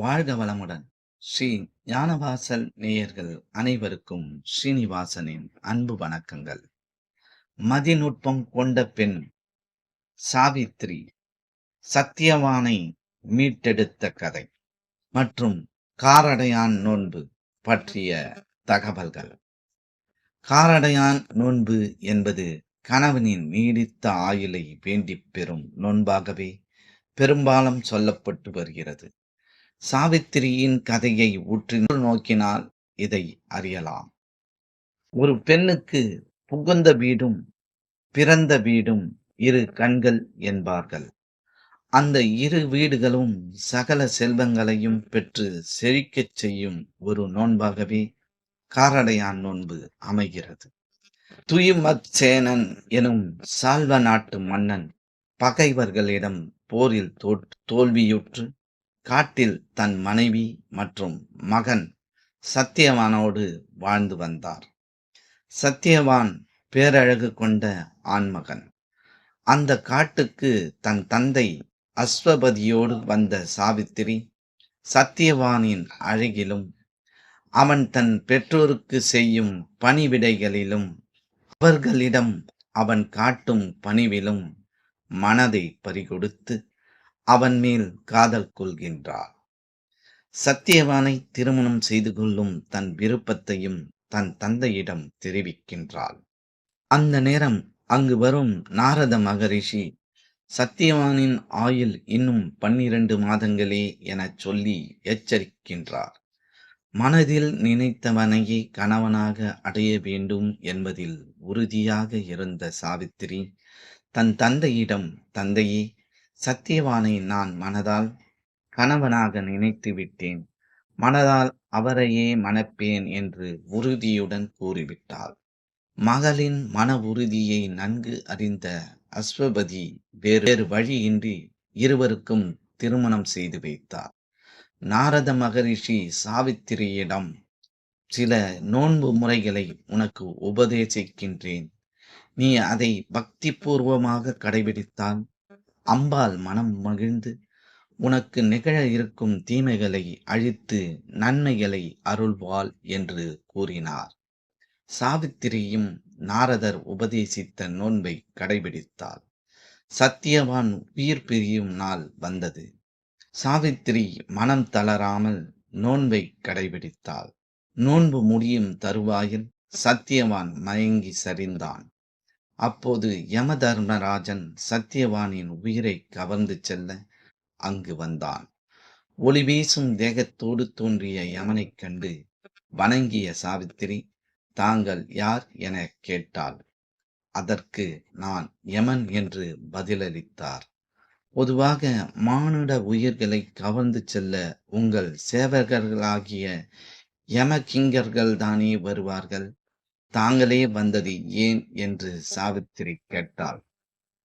வாழ்க வளமுடன். ஸ்ரீ ஞானவாசல் நேயர்கள் அனைவருக்கும் ஸ்ரீனிவாசனின் அன்பு வணக்கங்கள். மதிநுட்பம் கொண்ட பெண் சாவித்ரி சத்தியவானை மீட்டெடுத்த கதை மற்றும் காரடையான் நோன்பு பற்றிய தகவல்கள். காரடையான் நோன்பு என்பது கணவனின் நீடித்த ஆயுளை வேண்டிப் பெறும் நோன்பாகவே பெரும்பாலும் சொல்லப்பட்டு வருகிறது. சாவித்திரியின் கதையை உற்று நோக்கினால் இதை அறியலாம். ஒரு பெண்ணுக்கு புகுந்த வீடும் பிறந்த வீடும் இரு கண்கள் என்பார்கள். அந்த இரு வீடுகளும் சகல செல்வங்களையும் பெற்று செழிக்கச் செய்யும் ஒரு நோன்பாகவே காரடையான் நோன்பு அமைகிறது. துயுமத்சேனன் எனும் சால்வ நாட்டு மன்னன் பகைவர்களிடம் போரில் தோல்வியுற்று காட்டில் தன் மனைவி மற்றும் மகன் சத்தியவானோடு வாழ்ந்து வந்தார். சத்தியவான் பேரழகு கொண்ட ஆண்மகன். அந்த காட்டுக்கு தன் தந்தை அஸ்வபதியோடு வந்த சாவித்திரி சத்தியவானின் அழகிலும் அவன் தன் பெற்றோருக்கு செய்யும் பணிவிடைகளிலும் அவர்களிடம் அவன் காட்டும் பணிவிலும் மனதை பறிகொடுத்து அவன் மேல் காதல் கொள்கின்றாள். சத்தியவானை திருமணம் செய்து கொள்ளும் தன் விருப்பத்தையும் தன் தந்தையிடம் தெரிவிக்கின்றாள். அந்த நேரம் அங்கு வரும் நாரத மகரிஷி சத்தியவானின் ஆயுள் இன்னும் பன்னிரண்டு மாதங்களே எனச் சொல்லி எச்சரிக்கின்றார். மனதில் நினைத்தவனையே கணவனாக அடைய வேண்டும் என்பதில் உறுதியாக இருந்த சாவித்திரி தன் தந்தையிடம் தந்தையே சத்தியவானை நான் மனதால் கணவனாக நினைத்து விட்டேன். மனதால் அவரையே மணப்பேன் என்று உறுதியுடன் கூறிவிட்டாள். மகளின் மன உறுதியை நன்கு அறிந்த அஸ்வபதி வேறு வழியின்றி இருவருக்கும் திருமணம் செய்து வைத்தார். நாரத மகரிஷி சாவித்திரியிடம் சில நோன்பு முறைகளை உனக்கு உபதேசிக்கின்றேன். நீ அதை பக்தி பூர்வமாக கடைபிடித்தால் அம்பாள் மனம் மகிழ்ந்து உனக்கு நிகழ இருக்கும் தீமைகளை அழித்து நன்மைகளை அருள்வாள் என்று கூறினார். சாவித்திரியும் நாரதர் உபதேசித்த நோன்பை கடைபிடித்தாள் சத்தியவான் உயிர் பிரியும் நாள் வந்தது. சாவித்திரி மனம் தளராமல் நோன்பை கடைபிடித்தாள். நோன்பு முடியும் தருவாயில் சத்தியவான் மயங்கி சரிந்தான். அப்போது யமதர்மராஜன் சத்தியவானின் உயிரை கவர்ந்து செல்ல அங்கு வந்தான். ஒளி வீசும் தேகத்தோடு தோன்றிய யமனைக் கண்டு வணங்கிய சாவித்திரி தாங்கள் யார்? என கேட்டாள். அதற்கு நான் யமன் என்று பதிலளித்தார். பொதுவாக மானுட உயிர்களை கவர்ந்து செல்ல உங்கள் சேவகர்களாகிய யமகிங்கர்கள் தானே வருவார்கள்? தாங்களே வந்தது ஏன் என்று சாவித்திரி கேட்டாள்.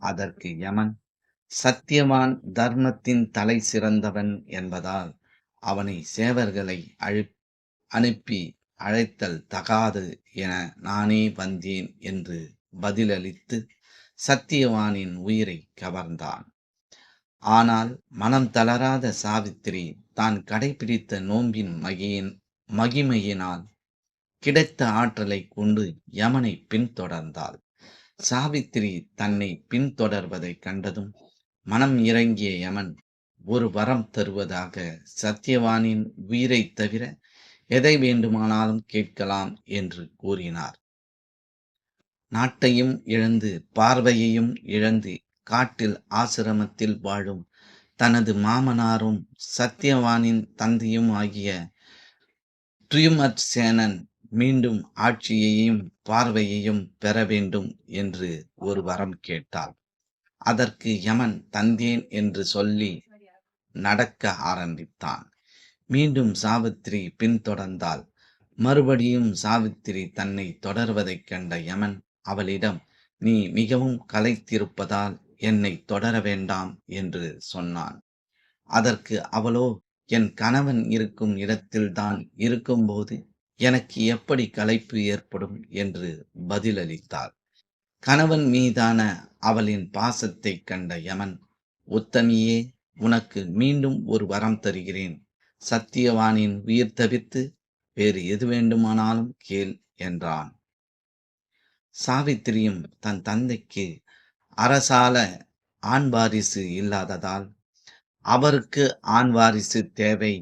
அதற்கு யமன் சத்தியவான் தர்மத்தின் தலை சிறந்தவன் என்பதால் அவனை சேவர்களை அழி அனுப்பி அழைத்தல் தகாது என நானே வந்தேன் என்று பதிலளித்து சத்தியவானின் உயிரை கவர்ந்தான். ஆனால் மனம் தளராத சாவித்திரி தான் கடைபிடித்த நோம்பின் மகியின் மகிமையினால் கிடைத்த ஆற்றலை கொண்டு யமனை பின்தொடர்ந்தாள். சாவித்திரி தன்னை பின்தொடர்வதைக் கண்டதும் மனம் இறங்கிய யமன் ஒரு வரம் தருவதாக சத்தியவானின் உயிரை தவிர எதை வேண்டுமானாலும் கேட்கலாம் என்று கூறினார். நாட்டையும் இழந்து பார்வையையும் இழந்து காட்டில் ஆசிரமத்தில் வாழும் தனது மாமனாரும் சத்தியவானின் தந்தையும் ஆகிய துயுமத் சேனன் மீண்டும் ஆட்சியையும் பார்வையையும் பெற வேண்டும் என்று ஒரு வரம் கேட்டாள். அதற்கு யமன் தந்தேன் என்று சொல்லி நடக்க ஆரம்பித்தான். மீண்டும் சாவித்திரி பின்தொடர்ந்தாள். மறுபடியும் சாவித்திரி தன்னை தொடர்வதைக் கண்ட யமன் அவளிடம் நீ மிகவும் கலைத்திருப்பதால் என்னை தொடர வேண்டாம் என்று சொன்னான். அதற்கு அவளோ என் கணவன் இருக்கும் இடத்தில்தான் இருக்கும்போது எனக்கு எப்படி களைப்பு ஏற்படும் என்று பதிலளித்தாள். கணவன் மீதான அவளின் பாசத்தை கண்ட யமன் உத்தமியே உனக்கு மீண்டும் ஒரு வரம் தருகிறேன். சத்தியவானின் உயிர் தவிர்த்து வேறு எது வேண்டுமானாலும் கேள் என்றான். சாவித்திரியும் தன் தந்தைக்கு அரசால ஆண் வாரிசு இல்லாததால் அவருக்கு ஆண் வாரிசு தேவை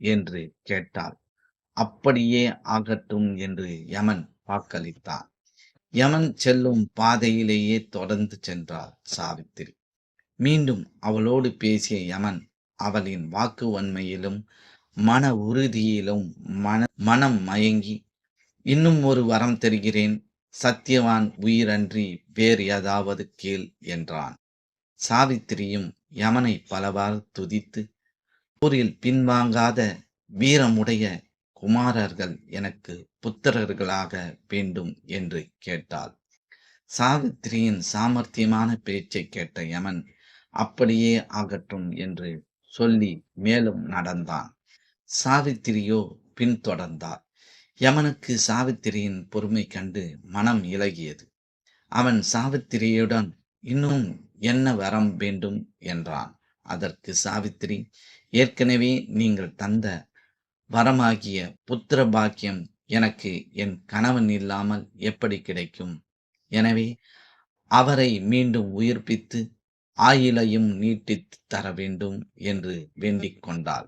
என்று கேட்டாள். அப்படியே ஆகட்டும் என்று யமன் வாக்களித்தான். யமன் செல்லும் பாதையிலேயே தொடர்ந்து சென்றாள் சாவித்திரி. மீண்டும் அவளோடு பேசிய யமன் அவளின் வாக்கு வன்மையிலும் மன உறுதியிலும் மன மனம் மயங்கி இன்னும் ஒரு வரம் தருகிறேன் சத்தியவான் உயிரன்றி வேறு ஏதாவது கேள் என்றான். சாவித்திரியும் யமனை பலவாறு துதித்து போரில் பின்வாங்காத வீரமுடைய குமாரர்கள் எனக்கு புத்திரர்களாக வேண்டும் என்று கேட்டாள். சாவித்திரியின் சாமர்த்தியமான பேச்சை கேட்ட யமன் அப்படியே ஆகட்டும் என்று சொல்லி மேலும் நடந்தான். சாவித்திரியோ பின்தொடர்ந்தார் யமனுக்கு சாவித்திரியின் பொறுமை கண்டு மனம் இலகியது. அவன் சாவித்திரியுடன் இன்னும் என்ன வரம் வேண்டும்? என்றான். அதற்கு சாவித்திரி ஏற்கனவே நீங்கள் தந்த வரமாகிய புத்திர பாக்கியம் எனக்கு என் கணவன் இல்லாமல் எப்படி கிடைக்கும்? எனவே அவரை மீண்டும் உயிர்ப்பித்து ஆயிலையும் நீட்டித்து தர வேண்டும் என்று வேண்டிக் கொண்டாள்.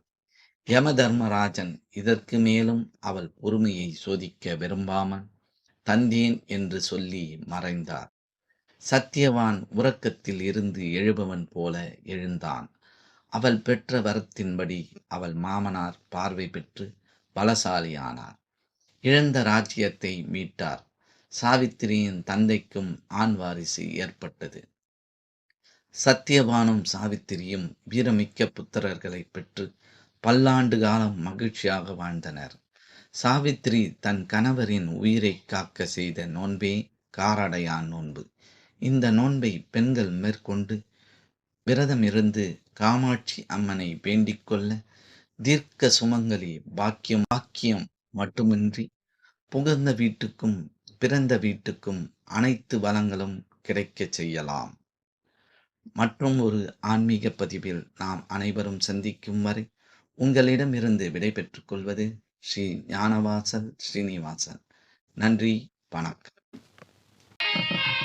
யமதர்மராஜன் இதற்கு மேலும் அவள் பொறுமையை சோதிக்க விரும்பாமல் தந்தேன் என்று சொல்லி மறைந்தார். சத்தியவான் உறக்கத்தில் இருந்து எழுபவன் போல எழுந்தான். அவள் பெற்ற வரத்தின்படி அவள் மாமனார் பார்வை பெற்று பலசாலியானார். இழந்த ராஜ்யத்தை மீட்டார். சாவித்திரியின் தந்தைக்கும் ஆண் வாரிசு ஏற்பட்டது. சத்தியவானும் சாவித்திரியும் வீரமிக்க புத்திரர்களை பெற்று பல்லாண்டு காலம் மகிழ்ச்சியாக வாழ்ந்தனர். சாவித்திரி தன் கணவரின் உயிரை காக்க செய்த நோன்பே காரடையான் நோன்பு. இந்த நோன்பை பெண்கள் மேற்கொண்டு விரதம் இருந்து காமாட்சி அம்மனை வேண்டிக் கொள்ள தீர்க்க சுமங்கலி பாக்கியம் பாக்கியம் மட்டுமின்றி புகழ்ந்த வீட்டுக்கும் பிறந்த வீட்டுக்கும் அனைத்து வளங்களும் கிடைக்கச் செய்யலாம். மற்றும் ஒரு ஆன்மீக பதிவில் நாம் அனைவரும் சந்திக்கும் வரை உங்களிடமிருந்து விடை கொள்வது ஸ்ரீ ஞானவாசல் ஸ்ரீனிவாசன். நன்றி வணக்கம்.